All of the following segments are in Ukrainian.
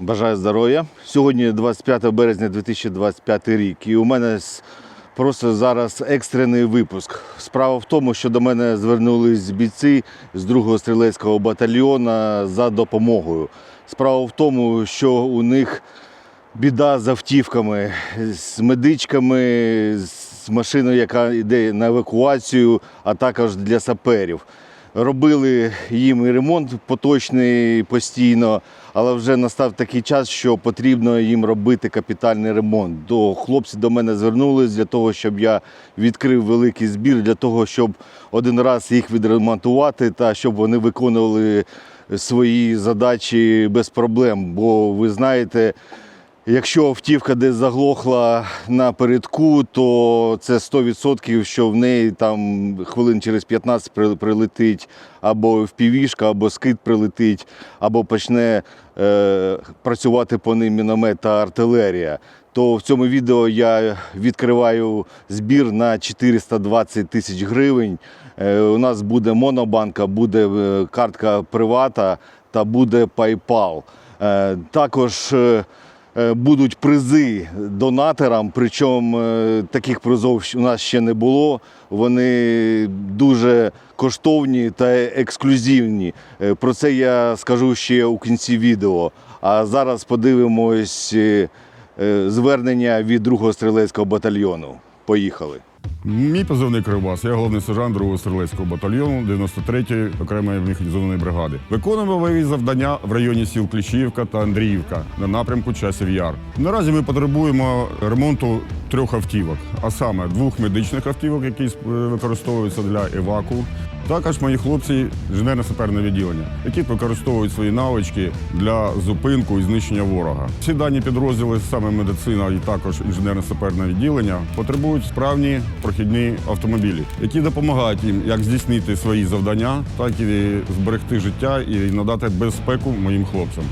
Бажаю здоров'я. Сьогодні 25 березня 2025 рік. І у мене просто зараз екстрений випуск. Справа в тому, що до мене звернулись бійці з 2-го стрілецького батальйону за допомогою. Справа в тому, що у них біда з автівками, з медичками, з машиною, яка йде на евакуацію, а також для саперів. Робили їм і ремонт поточний постійно, але вже настав такий час, що потрібно їм робити капітальний ремонт. До хлопці до мене звернулись для того, щоб я відкрив великий збір, для того, щоб один раз їх відремонтувати та щоб вони виконували свої задачі без проблем. Бо ви знаєте, Якщо автівка десь заглохла напередку, то це 100%, що в неї там хвилин через 15 прилетить або впівішка, або скид прилетить, або почне е, працювати по ним міномет та артилерія. То в цьому відео я відкриваю збір на 420 тисяч гривень. Е, у нас буде монобанка, буде е, картка привата та буде PayPal. Е, також Е, будуть призи донаторам, причому е, таких призов у нас ще не було. Вони дуже коштовні та ексклюзивні. Е, Про це я скажу ще у кінці відео. А зараз подивимось е, е, звернення від 2-го стрілецького батальйону. Поїхали. Мій позивний Кривбас. Я головний сержант 2-го стрілецького батальйону 93-ї окремої механізованої бригади. Виконуємо бойові завдання в районі сіл Кліщівка та Андріївка на напрямку Часів Яр. Наразі ми потребуємо ремонту трьох автівок, а саме двох медичних автівок, які е, використовуються для еваку. Також мої хлопці інженерно-саперне відділення, які використовують свої навички для зупинку і знищення ворога. Всі дані підрозділи, саме медицина і також інженерно-саперне відділення, потребують справні прохідні автомобілі, які допомагають їм як здійснити свої завдання, так і зберегти життя і надати безпеку моїм хлопцям.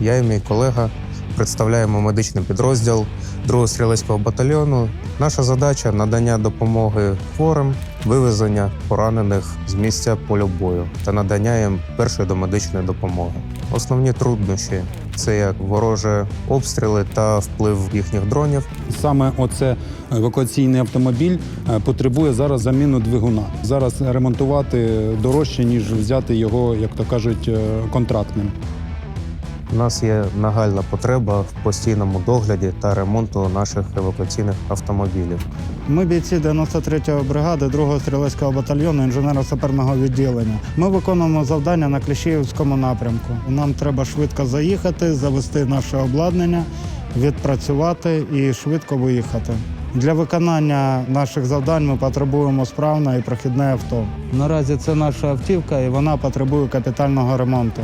Я і мій колега представляємо медичний підрозділ 2-го стрілецького батальйону. Наша задача надання допомоги хворим, вивезення поранених з місця полю бою та надання їм першої домедичної допомоги. Основні труднощі це як ворожі обстріли та вплив їхніх дронів. Саме оце евакуаційний автомобіль е, потребує зараз заміну двигуна. Зараз ремонтувати дорожче, ніж взяти його, як то кажуть, е, контрактним. У нас є нагальна потреба в постійному догляді та ремонту наших евакуаційних автомобілів. Ми бійці 93-ї бригади 2-го стрілецького батальйону інженерно-саперного відділення. Ми виконуємо завдання на Кліщіївському напрямку. Нам треба швидко заїхати, завести наше обладнання, відпрацювати і швидко виїхати. Для виконання наших завдань ми потребуємо справне і прохідне авто. Наразі це наша автівка, і вона потребує капітального ремонту.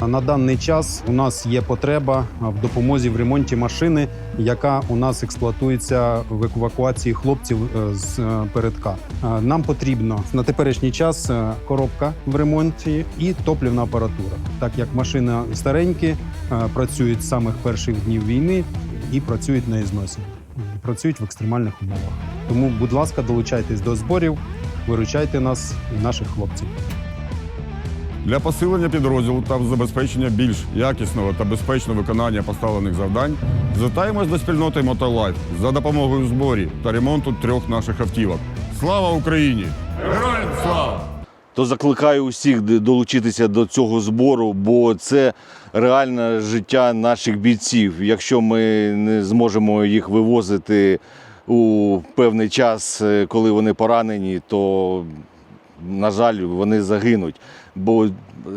На даний час у нас є потреба в допомозі в ремонті машини, яка у нас експлуатується в евакуації хлопців е, з е, передка. Е, Нам потрібно на теперішній час коробка в ремонті і топлівна апаратура, так як машини старенькі, працюють з самих перших днів війни і працюють на ізносі, працюють в екстремальних умовах. Тому, будь ласка, долучайтесь до зборів, виручайте нас і наших хлопців. Для посилення підрозділу та забезпечення більш якісного та безпечного виконання поставлених завдань звертаємось до спільноти Мотолайф за допомогою зборів та ремонту трьох наших автівок. Слава Україні! Героям слава! То закликаю усіх долучитися до цього збору, бо це реальне життя наших бійців. Якщо ми не зможемо їх вивозити у певний час, е, коли вони поранені, то на жаль, вони загинуть. Бо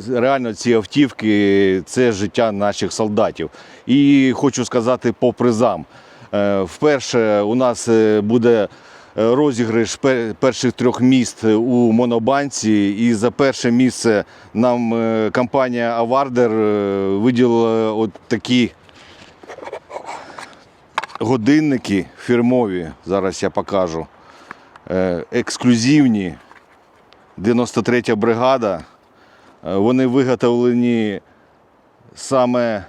реально ці автівки це життя наших солдатів. І хочу сказати по призам. Е, Вперше у нас е, буде е, розіграш перших трьох міст у монобанці. І за перше місце нам компанія Авардер виділила от такі годинники фірмові. Зараз я покажу. Ексклюзивні. 93 бригада. Е, Вони виготовлені саме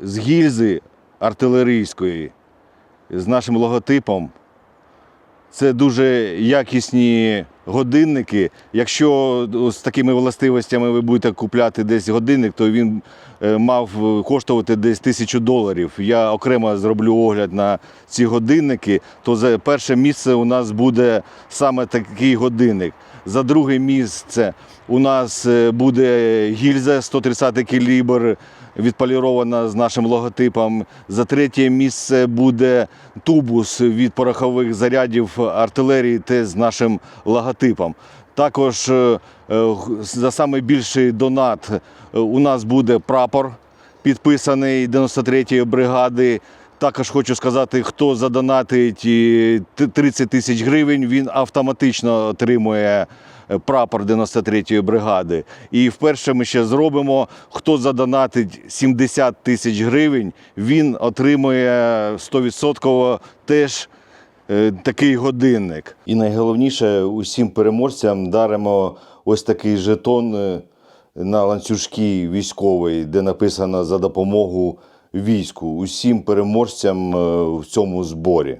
з гільзи артилерійської, з нашим логотипом. Це дуже якісні годинники. Якщо з такими властивостями ви будете купляти десь годинник, то він е, мав коштувати десь тисячу доларів. Я окремо зроблю огляд на ці годинники. То за перше місце у нас буде саме такий годинник. За друге місце у нас е, буде гільза 130 калібр, відполірована з нашим логотипом. За третє місце буде тубус від порохових зарядів артилерії теж з нашим логотипом. Також е, е, за найбільший донат у нас буде прапор, підписаний 93-ї бригади. Також хочу сказати, хто задонатить 30 тисяч гривень, він автоматично отримує е, прапор 93-ї бригади. І вперше ми ще зробимо, хто задонатить 70 тисяч гривень, він отримує 100% теж е, такий годинник. І найголовніше, усім переможцям даримо ось такий жетон е, на ланцюжки військовий, де написано за допомогу війську, усім переможцям е, в цьому зборі.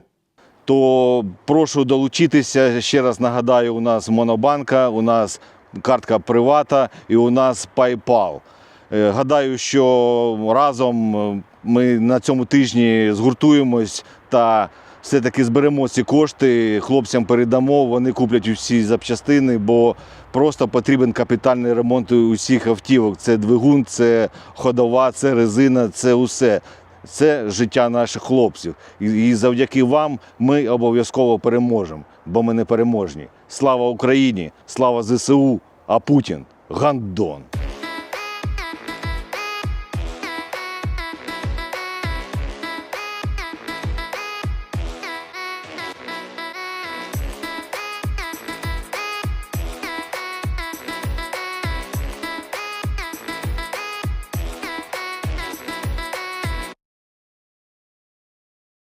То прошу долучитися. Ще раз нагадаю, у нас Монобанка, у нас картка Привата і у нас PayPal. Е, Гадаю, що разом е, ми на цьому тижні згуртуємось та все-таки зберемо ці кошти, хлопцям передамо, вони куплять усі запчастини, бо просто потрібен капітальний ремонт усіх автівок. Це двигун, це ходова, це резина, це усе. Це життя наших хлопців. І, завдяки вам ми обов'язково переможемо, бо ми не переможні. Слава Україні! Слава ЗСУ! А Путін гандон!